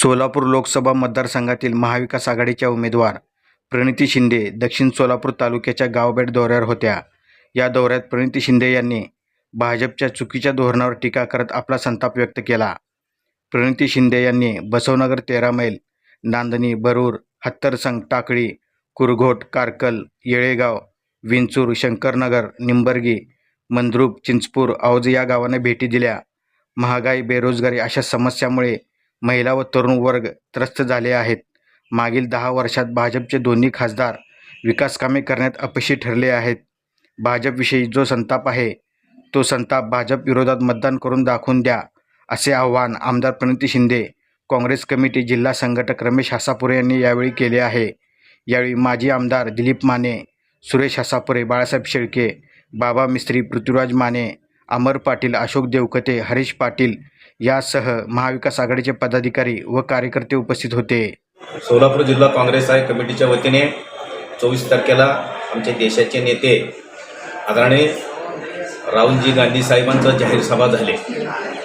सोलापूर लोकसभा मतदारसंघातील महाविकास आघाडीच्या उमेदवार प्रणिती शिंदे दक्षिण सोलापूर तालुक्याच्या गावबेट दौऱ्यावर होत्या. या दौऱ्यात प्रणिती शिंदे यांनी भाजपच्या चुकीच्या धोरणावर टीका करत आपला संताप व्यक्त केला. प्रणिती शिंदे यांनी बसवनगर तेरा मैल नांदणी बरूर हत्तरसंग टाकळी कुरघोट कारकल येळेगाव विंचूर शंकरनगर निंबर्गी मंद्रूप चिंचपूर औज या गावांना भेटी दिल्या. महागाई बेरोजगारी अशा समस्यामुळे महिला व तरुण वर्ग त्रस्त झाले आहेत. मागील दहा वर्षात भाजपचे दोन्ही खासदार विकासकामे करण्यात अपयशी ठरले आहेत. भाजपविषयी जो संताप आहे तो संताप भाजप विरोधात मतदान करून दाखवून द्या असे आवाहन आमदार प्रणिती शिंदे काँग्रेस कमिटी जिल्हा संघटक रमेश हासापुरे यांनी यावेळी केले आहे. यावेळी माजी आमदार दिलीप माने सुरेश हासापुरे बाळासाहेब शेळके बाबा मिस्त्री पृथ्वीराज माने अमर पाटील अशोक देवकते हरीश पाटील यासह महाविकास आघाडीचे पदाधिकारी व कार्यकर्ते उपस्थित होते. सोलापूर जिल्हा काँग्रेस आहे. कमिटीच्या वतीने चोवीस तारखेला आमचे देशाचे नेते आदरणीय राहुलजी गांधी साहेबांचं जाहीर सभा झाले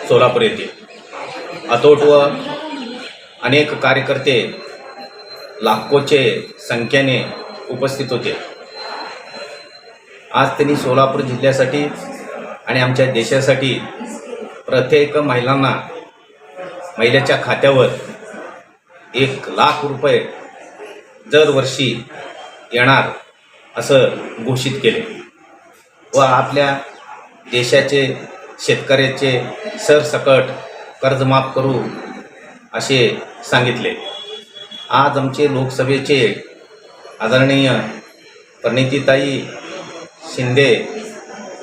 सोलापूर येथे. अतोट व अनेक कार्यकर्ते लाखोचे संख्येने उपस्थित होते. आज त्यांनी सोलापूर जिल्ह्यासाठी आणि आमच्या देशासाठी प्रत्येक महिलांना महिलेच्या खात्यावर एक लाख रुपये दरवर्षी येणार असं घोषित केले. व आपल्या देशाचे शेतकऱ्याचे सरसकट कर्ज माफ करू असे सांगितले. आज आमचे लोकसभेचे आदरणीय प्रणितीताई शिंदे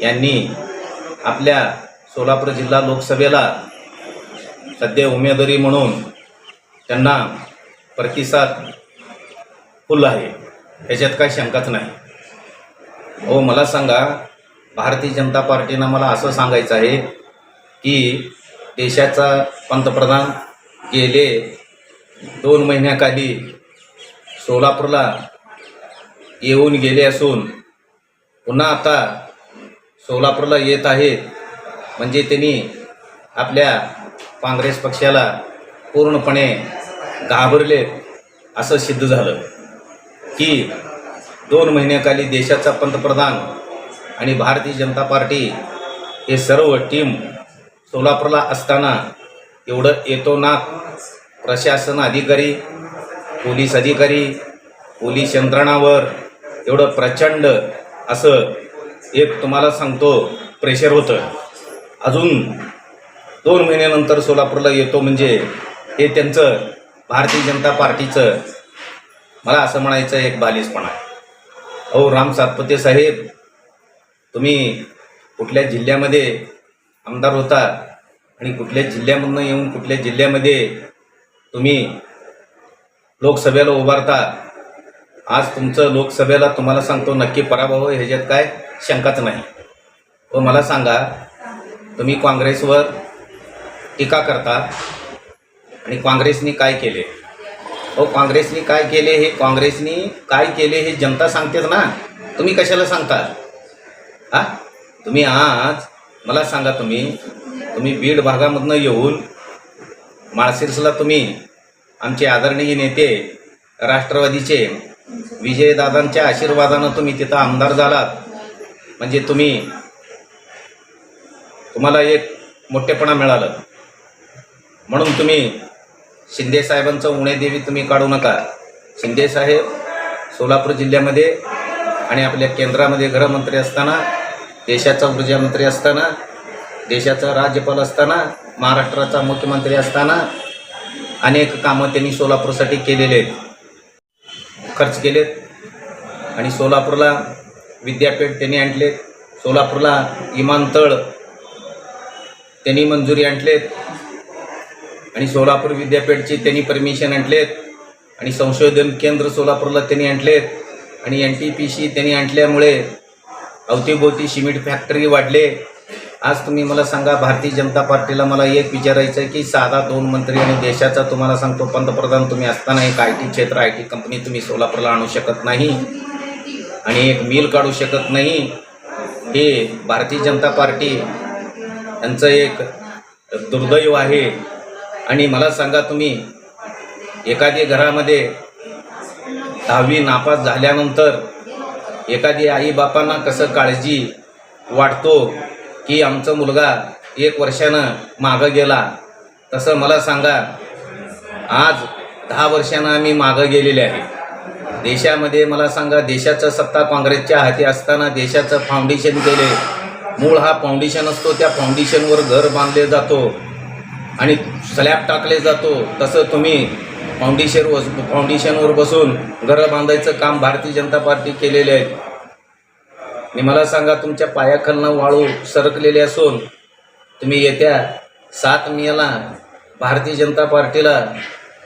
यांनी आपल्या सोलापूर जिल्हा लोकसभेला सध्या उमेदवारी म्हणून त्यांना प्रतिसाद फुल आहे. ह्याच्यात काही शंकाच नाही. हो मला सांगा भारतीय जनता पार्टीनं मला असं सांगायचं आहे की देशाचा पंतप्रधान गेले दोन महिन्याखाली सोलापूरला येऊन गेले असून पुन्हा आता सोलापूरला येत आहेत. म्हणजे त्यांनी आपल्या काँग्रेस पक्षाला पूर्णपणे घाबरले असं सिद्ध झालं. की दोन महिन्याखाली देशाचा पंतप्रधान आणि भारतीय जनता पार्टी हे सर्व टीम सोलापूरला असताना एवढं येतो ना प्रशासन अधिकारी पोलीस अधिकारी पोलीस यंत्रणावर एवढं प्रचंड असं एक तुम्हाला सांगतो प्रेशर होतं. अजून दोन महिन्यानंतर सोलापूरला येतो म्हणजे हे त्यांचं भारतीय जनता पार्टीचं मला असं म्हणायचं एक बालिसपणा आहे. अहो राम सातपते साहेब तुम्ही कुठल्या जिल्ह्यामध्ये आमदार होता आणि कुठल्या जिल्ह्यामधनं येऊन कुठल्या जिल्ह्यामध्ये तुम्ही लोकसभेला उभारता? आज तुमचं लोकसभेला तुम्हाला सांगतो नक्की पराभव ह्याच्यात काय? शंकाच नाही. व मला सांगा तुम्ही काँग्रेसवर टीका करता आणि काँग्रेसनी काय केले? हो काँग्रेसनी काय केले हे काँग्रेसनी काय केले हे जनता सांगतेच ना. तुम्ही कशाला सांगता? हा? तुम्ही आज मला सांगा तुम्ही तुम्ही बीड भागामधनं येऊन माळशिरसला तुम्ही आमचे आदरणीय नेते राष्ट्रवादीचे विजयदादांच्या आशीर्वादानं तुम्ही तिथं आमदार झालात. म्हणजे तुम्ही तुम्हाला एक मोठेपणा मिळालं. म्हणून तुम्ही शिंदेसाहेबांचं उणेदेवी तुम्ही काढू नका. शिंदेसाहेब सोलापूर जिल्ह्यामध्ये आणि आपल्या केंद्रामध्ये गृहमंत्री असताना देशाचा ऊर्जामंत्री असताना देशाचा राज्यपाल असताना महाराष्ट्राचा मुख्यमंत्री असताना अनेक कामं त्यांनी सोलापूरसाठी केलेले आहेत. खर्च केलेत आणि सोलापूरला विद्यापीठ त्यांनी आणलेत. सोलापूरला विमानतळ त्यांनी मंजुरी आणलेत. आणि सोलापूर विद्यापीठची त्यांनी परमिशन आणलेत. आणि संशोधन केंद्र सोलापूरला त्यांनी आणलेत. आणि एन टी पी सी त्यांनी आणल्यामुळे अवतीभोवती सिमेंट फॅक्टरी वाढले. आज तुम्ही मला सांगा भारतीय जनता पार्टीला मला एक विचारायचं आहे की साधा दोन मंत्री आणि देशाचा तुम्हाला सांगतो पंतप्रधान तुम्ही असताना एक आय टी क्षेत्र आय टी कंपनी तुम्ही सोलापूरला आणू शकत नाही. आणि एक मिल काढू शकत नाही. हे भारतीय जनता पार्टी त्यांचं एक दुर्दैव आहे. आणि मला सांगा तुम्ही एखादी घरामध्ये दहावी नापास झाल्यानंतर एखादी आई बापांना कसं काळजी वाटतो की आमचा मुलगा एक वर्षानं मागं गेला? तसं मला सांगा. आज दहा वर्षानं आम्ही मागं गेलेले आहे. देशामध्ये मला सांगा देशाचं सत्ता काँग्रेसच्या हाती असताना देशाचं फाउंडेशन केले. मूळ हा फाउंडेशन असतो त्या फाउंडेशनवर घर बांधले जातो आणि स्लॅब टाकले जातो. तसं तुम्ही फाउंडेशनवर फाउंडेशनवर बसून घरं बांधायचं काम भारतीय जनता पार्टी केलेले आहे. मी मला सांगा तुमच्या पायाखालनं वाळू सरकलेले असून तुम्ही येत्या सात मेला भारतीय जनता पार्टीला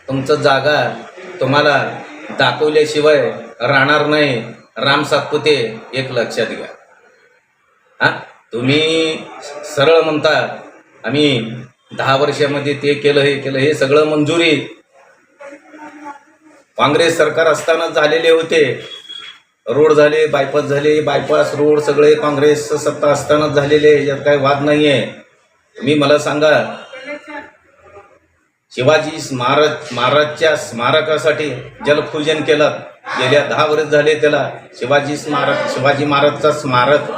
तुमचं जागा तुम्हाला दाखवल्याशिवाय राहणार नाही. राम सातपुते एक लक्षात घ्या. हां? तुम्ही सरळ म्हणता आम्ही दहा वर्षामध्ये ते केलं हे केलं हे सगळं मंजुरी. काँग्रेस सरकार असताना झालेले होते. रोड झाले बायपास झाले बायपास रोड सगळे काँग्रेस सत्ता असतानाच झालेले यात काही वाद नाही आहे तुम्ही मला सांगा शिवाजी स्मारक महाराजच्या स्मारकासाठी जलपूजन केलं गेल्या दहा वर्ष झाले त्याला शिवाजी स्मारक शिवाजी महाराजचा स्मारक.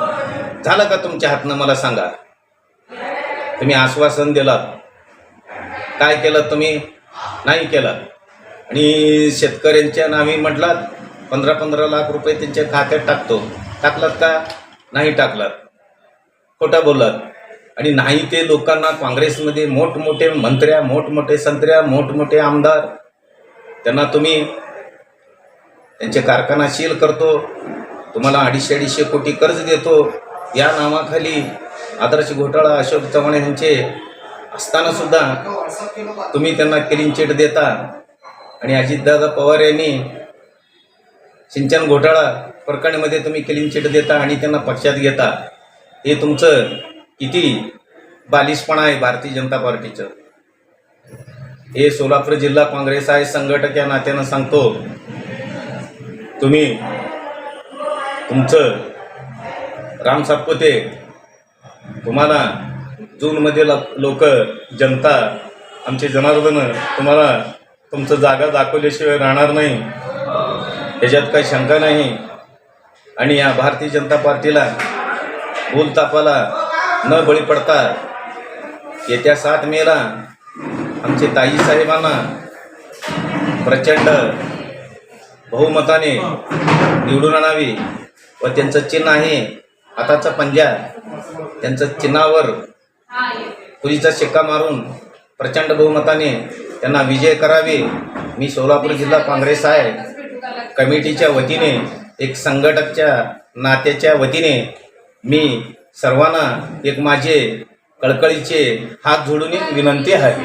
झालं का तुमच्या हातनं मला सांगा. तुम्ही आश्वासन दिलात. काय केलं तुम्ही? नाही केलं. आणि शेतकऱ्यांच्या नावी म्हटलात पंधरा पंधरा लाख रुपये त्यांच्या खात्यात टाकतो. टाकलात का? नाही टाकलात. खोटं बोललात. आणि नाही ते लोकांना काँग्रेसमध्ये मोठमोठे मंत्र्या मोठमोठे संत्र्या मोठमोठे आमदार त्यांना तुम्ही त्यांचे कारखाना शील करतो तुम्हाला अडीचशे अडीचशे कोटी कर्ज देतो या नावाखाली आदर्श घोटाळा अशोक चव्हाण यांचे असताना सुद्धा तुम्ही त्यांना क्लीन चिट देता. आणि अजितदादा पवार यांनी सिंचन घोटाळा प्रकरणामध्ये तुम्ही क्लीन चिट देता आणि त्यांना पक्षात घेता. हे तुमचं किती बालिशपणा आहे भारतीय जनता पार्टीचं. हे सोलापूर जिल्हा काँग्रेस आहे संघटक या नात्यानं सांगतो. तुम्ही तुमचं राम सातपुते तुम्हाला जूनमध्ये लोक जनता आमचे जनार्दनं तुम्हाला तुमचं जागा दाखवल्याशिवाय राहणार नाही. त्याच्यात काही शंका नाही. आणि या भारतीय जनता पार्टीला भूलतापाला न बळी पडता येत्या सात मेला आमचे ताई साहेबांना प्रचंड बहुमताने निवडून आणावी व त्यांचं चिन्ह आहे. हाताचा पंजा त्यांचं चिन्हावर पुरीचा शिक्का मारून प्रचंड बहुमताने त्यांना विजय करावे. मी सोलापूर जिल्हा काँग्रेस आहे. कमिटीच्या वतीने एक संघटकच्या नात्याच्या वतीने मी सर्वांना एक माझे कळकळीचे हात जोडून एक विनंती आहे.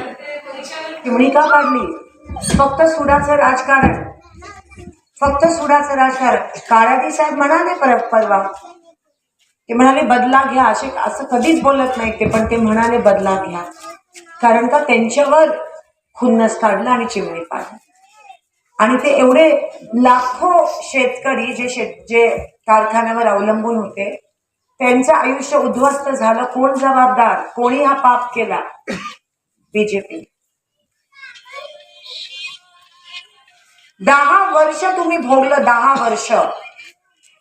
भूमिका काढली. फक्त सुडाचं राजकारण. फक्त सुडाचं राजकारण. काळाजी साहेब म्हणाले पर परवा ते म्हणाले बदला घ्या. असे असं कधीच बोलत नाही ते पण ते म्हणाले बदला घ्या. कारण का त्यांच्यावर खुन्नस काढलं आणि चिमणी पाडली. आणि ते एवढे लाखो शेतकरी जे शेत जे कारखान्यावर अवलंबून होते त्यांचं आयुष्य उद्ध्वस्त झालं. कोण जबाबदार? कोणी हा पाप केला? बीजेपी दहा वर्ष तुम्ही भोगलं दहा वर्ष.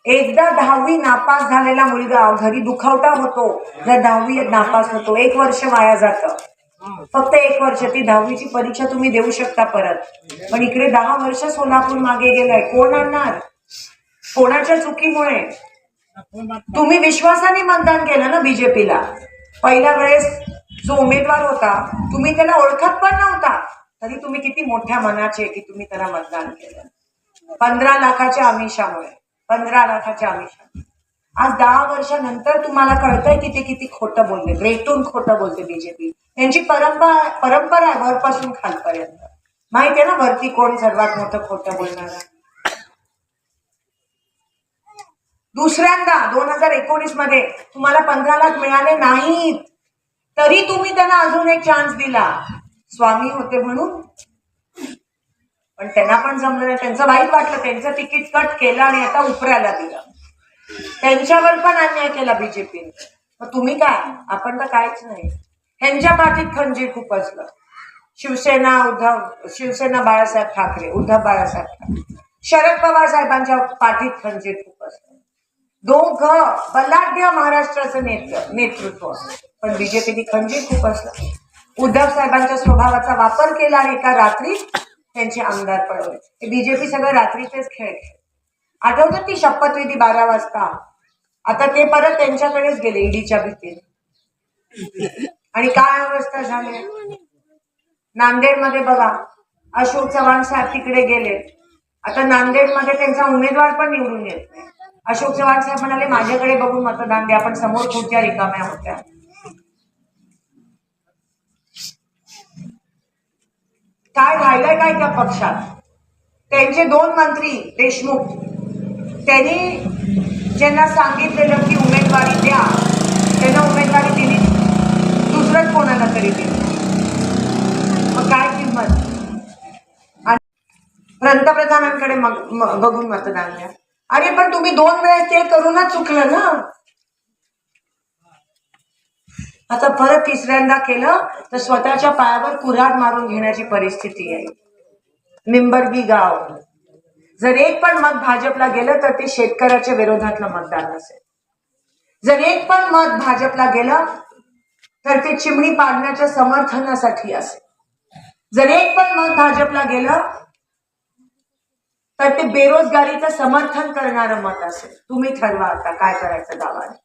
एकदा दहावी नापास झालेला मुलगा घरी दुखावटा होतो जर दहावी नापास होतो. एक वर्ष वाया जातं. फक्त एक वर्ष ती दहावीची परीक्षा तुम्ही देऊ शकता परत. पण इकडे दहा वर्ष सोलापूर मागे गेलाय. कोण आणणार? कोणाच्या चुकीमुळे? तुम्ही विश्वासाने मतदान केलं ना बीजेपीला? पहिल्या वेळेस जो उमेदवार होता तुम्ही त्याला ओळखत पण नव्हता. तरी तुम्ही किती मोठ्या मनाचे की तुम्ही त्याला मतदान केलं. पंधरा लाखाच्या आमिषामुळे. पंधरा लाखाच्या आमिषामुळे आज दहा वर्षानंतर तुम्हाला कळतंय की ते किती खोटं बोलले. रेटून खोटं बोलते बीजेपी त्यांची परंपरा परंपरा आहे वरपासून खालपर्यंत. माहिती आहे ना वरती कोण सर्वात मोठं खोटं बोलणार दुसऱ्यांदा दोन हजार एकोणीसमध्ये तुम्हाला पंधरा लाख मिळाले नाहीत. तरी तुम्ही त्यांना अजून एक चान्स दिला. स्वामी होते म्हणून पण त्यांना पण जमलं नाही. त्यांचं वाईट वाटलं त्यांचं तिकीट कट केलं आणि आता उपऱ्याला दिलं. त्यांच्यावर पण अन्याय केला बीजेपीने मग तुम्ही काय? आपण तर काहीच नाही. ह्यांच्या पाठीत खंजीर खूप असलं शिवसेना उद्धव शिवसेना बाळासाहेब ठाकरे उद्धव बाळासाहेब ठाकरे. शरद पवार साहेबांच्या पाठीत खंजीर खूप असलं दोघं बलाढ्य महाराष्ट्राचं नेतृत्व नेतृत्व. पण बीजेपीने खंजीर खूप असलं उद्धव साहेबांच्या स्वभावाचा वापर केला आणि एका रात्रीत त्यांचे आमदार पळवले बीजेपी सगळं रात्रीचेच खेळ खेळ आठवतात ती शपथविधी बारा वाजता. आता ते परत त्यांच्याकडेच गेले ईडीच्या भीतीने. आणि काय अवस्था झाली? नांदेडमध्ये बघा अशोक चव्हाण साहेब तिकडे गेले. आता नांदेडमध्ये त्यांचा उमेदवार पण निवडून येत नाही. अशोक चव्हाण साहेब म्हणाले माझ्याकडे बघून मतदान द्या पण समोर खुर्च्या रिकाम्या होत्या? काय राहिलंय काय त्या पक्षात? त्यांचे दोन मंत्री देशमुख त्यांनी ज्यांना सांगितलेलं की उमेदवारी द्या त्यांना उमेदवारी दिली. दुसरंच कोणाला तरी दिली. मग काय किंमत? पंतप्रधानांकडे मग बघून मतदान द्या. अरे पण तुम्ही दोन वेळेस ते करूनच चुकलं ना. आता परत तिसऱ्यांदा केलं तर स्वतःच्या पायावर कुऱ्हाड मारून घेण्याची परिस्थिती आहे. मिंबरगी गाव. जर एक पण मत भाजपला गेलं तर ते शेतकऱ्याच्या विरोधातलं मतदान असेल. जर एक पण मत भाजपला गेलं तर ते चिमणी पाडण्याच्या समर्थनासाठी असेल. जर एक पण मत भाजपला गेलं तर ते बेरोजगारीचं समर्थन करणारं मत असेल. तुम्ही ठरवा आता काय करायचं गावाने